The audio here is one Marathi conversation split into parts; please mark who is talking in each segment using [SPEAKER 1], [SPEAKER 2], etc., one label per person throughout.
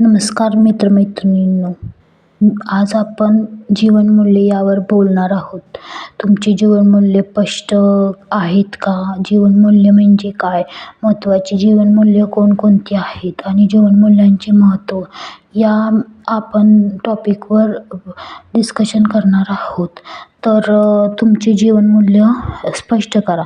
[SPEAKER 1] नमस्कार मित्रमैत्रिणींनो आज आपण जीवनमूल्य यावर बोलणार आहोत. तुमची जीवनमूल्य स्पष्ट आहेत का? जीवनमूल्य म्हणजे काय? महत्त्वाची जीवनमूल्य कोणकोणती आहेत? आणि जीवनमूल्यांचे महत्त्व या आपण टॉपिकवर डिस्कशन करणार आहोत. तर तुमचे जीवनमूल्य स्पष्ट करा.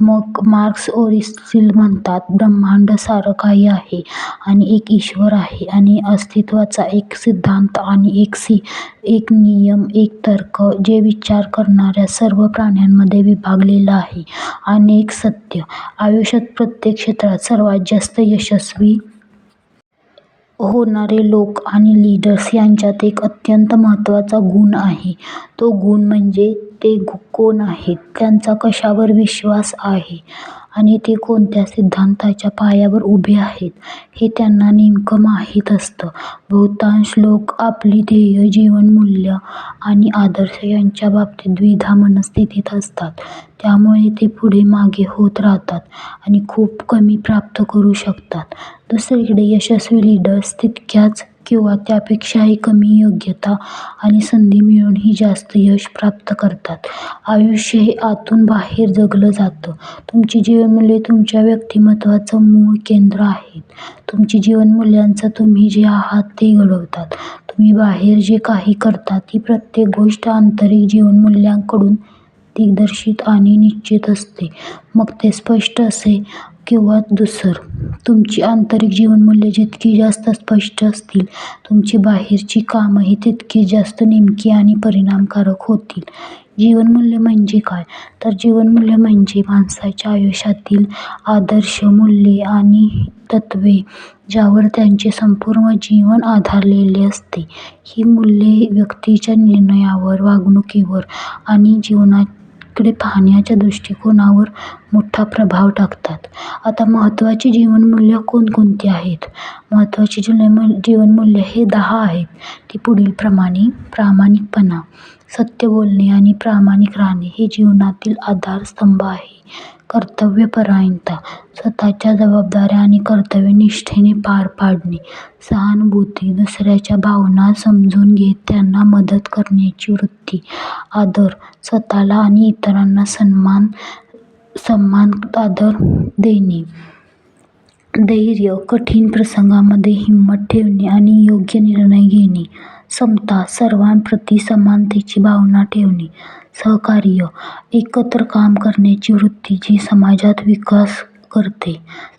[SPEAKER 1] मग मार्क्स ओरिसिल म्हणतात ब्रह्मांड सारं काही आहे आणि एक ईश्वर आहे आणि अस्तित्वाचा एक सिद्धांत आणि एक सी एक नियम एक तर्क जे विचार करणाऱ्या सर्व प्राण्यांमध्ये विभागलेलं आहे. आणि एक सत्य. आयुष्यात प्रत्येक क्षेत्रात सर्वात जास्त यशस्वी होणारे लोक आणि लीडर्स यांच्यात एक अत्यंत महत्त्वाचा गुण आहे. तो गुण म्हणजे ते कोण आहेत? त्यांचा कशावर विश्वास आहे? आणि ते कोणत्या सिद्धांताच्या पायावर उभे आहेत हे त्यांना नेमकं माहीत असतं. बहुतांश लोक आपली ध्येय जीवनमूल्य आणि आदर्श यांच्या बाबतीत द्विधा मनस्थितीत असतात. त्यामुळे ते पुढे मागे होत राहतात आणि खूप कमी प्राप्त करू शकतात. दुसरीकडे यशस्वी लीडर्स तितक्याच किंवा त्यापेक्षाही कमी योग्यता आणि संधी मिळूनही जास्त यश प्राप्त करतात. आयुष्य हे आतून बाहेर जगलं जातं. तुमची जीवनमूल्ये तुमच्या व्यक्तिमत्त्वाचं मूळ केंद्र आहेत. तुमची जीवनमूल्यांचं तुम्ही जे आहात ते घडवतात. तुम्ही बाहेर जे काही करता ती प्रत्येक गोष्ट आंतरिक जीवनमूल्यांकडून दिग्दर्शित आणि निश्चित असते. मग ते स्पष्ट असे किंवा दुसरं. तुमची आंतरिक जीवनमूल्ये जितकी जास्त स्पष्ट असतील तुमची बाहेरची कामंही तितकी जास्त नेमकी आणि परिणामकारक होतील. जीवनमूल्य म्हणजे काय? तर जीवनमूल्य म्हणजे माणसाच्या आयुष्यातील आदर्श मूल्ये आणि तत्त्वे ज्यावर त्यांचे संपूर्ण जीवन आधारलेले असते. ही मूल्ये व्यक्तीच्या निर्णयावर वागणुकीवर आणि जीवनात कडे पाहण्याच्या दृष्टिकोनावर मोठा प्रभाव टाकतात. आता महत्त्वाची जीवनमूल्य कोणकोणती आहेत? महत्त्वाची जीवनमूल्य हे दहा आहेत. ती पुढीलप्रमाणे प्रामाणिकपणा सत्य बोलणे आणि प्रामाणिक राहणे हे जीवनातील आधारस्तंभ आहे. कर्तव्यपरायणता स्वतःच्या जबाबदाऱ्या आणि कर्तव्ये निष्ठेने पार पाडणे सहानुभूती दुसऱ्याच्या भावना समजून घेत त्यांना मदत करण्याची वृत्ती आदर स्वतःला आणि इतरांना सन्मान सन्मान आदर देणे. धैर्य कठीण प्रसंगामध्ये हिंमत ठेवणे आणि योग्य निर्णय घेणे. समता सर्वांप्रती समानतेची भावना ठेवणे सहकार्य एकत्र काम करण्याची वृत्ती जी समाजात विकास करते.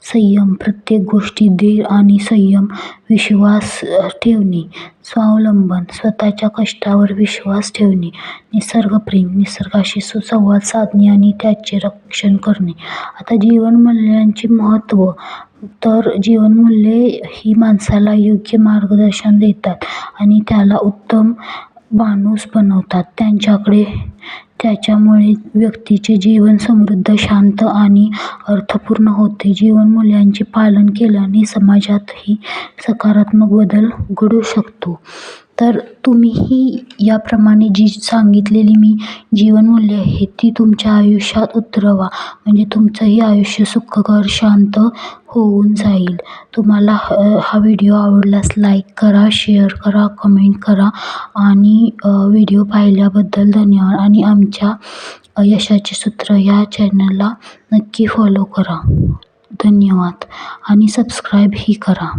[SPEAKER 1] संयम प्रत्येक गोष्टीत धीर आणि संयम विश्वास ठेवणे. स्वावलंबन स्वतःच्या कष्टावर विश्वास ठेवणे. निसर्गप्रेम निसर्गाशी सुसंवाद साधणे आणि त्याचे रक्षण करणे. आता जीवनमूल्यांचे महत्त्व तर जीवनमूल्ये ही माणसाला योग्य मार्गदर्शन देतात आणि त्याला उत्तम माणूस बनवतात. त्यांच्याकडे त्याच्यामुळे व्यक्तीचे जीवन समृद्ध शांत आणि अर्थपूर्ण होते. जीवनमूल्यांचे पालन केल्याने समाजातही सकारात्मक बदल घडू शकतो. तर तुम्हीही याप्रमाणे जी सांगितलेली मी जीवनमूल्ये आहेत ती तुमच्या आयुष्यात उतरवा. म्हणजे तुमचंही आयुष्य सुखकर शांत होऊन जाईल. तुम्हाला ह हा व्हिडिओ आवडल्यास लाईक करा शेअर करा कमेंट करा आणि व्हिडिओ पाहिल्याबद्दल धन्यवाद. आणि आमच्या यशाचे सूत्र या चॅनलला नक्की फॉलो करा. धन्यवाद. आणि सबस्क्राईबही करा.